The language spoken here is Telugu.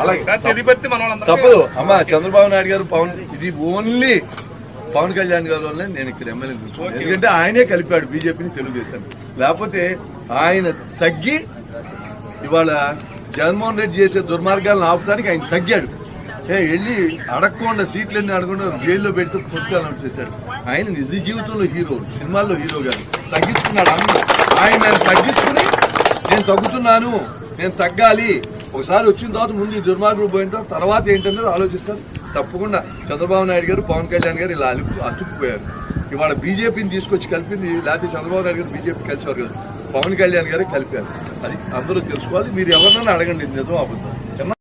అలాగే. తప్పదు. అమ్మా చంద్రబాబు నాయుడు గారు పవన్ ఇది ఓన్లీ పవన్ కళ్యాణ్ గారు వల్లనే నేను ఇక్కడ ఎమ్మెల్యే ఎందుకంటే ఆయనే కలిపాడు బీజేపీని తెలుగుదేశం లేకపోతే ఆయన తగ్గి ఇవాళ జగన్మోహన్ రెడ్డి చేసే దుర్మార్గాలను ఆపడానికి ఆయన తగ్గాడు. ఏ వెళ్ళి అడగకుండా సీట్లన్నీ అడగకుండా జైల్లో పెడితే పుస్తకాలు చేశాడు. ఆయన నిజ జీవితంలో హీరో సినిమాల్లో హీరో గారు తగ్గించుకున్నాడు అందరూ ఆయన తగ్గించుకుని నేను తగ్గుతున్నాను నేను తగ్గాలి ఒకసారి వచ్చిన తర్వాత ముందు ఈ దుర్మార్గులు పోయిన తర్వాత తర్వాత ఏంటనేది ఆలోచిస్తారు. తప్పకుండా చంద్రబాబు నాయుడు గారు పవన్ కళ్యాణ్ గారు ఇలా అలుపు అతుక్కుపోయారు. ఇవాళ బీజేపీని తీసుకొచ్చి కలిపింది లేకపోతే చంద్రబాబు నాయుడు గారు బీజేపీ కలిసేవారు కదా. పవన్ కళ్యాణ్ గారే కలిపారు. అది అందరూ తెలుసుకోవాలి. మీరు ఎవరినైనా అడగండి నిజం అబద్ధం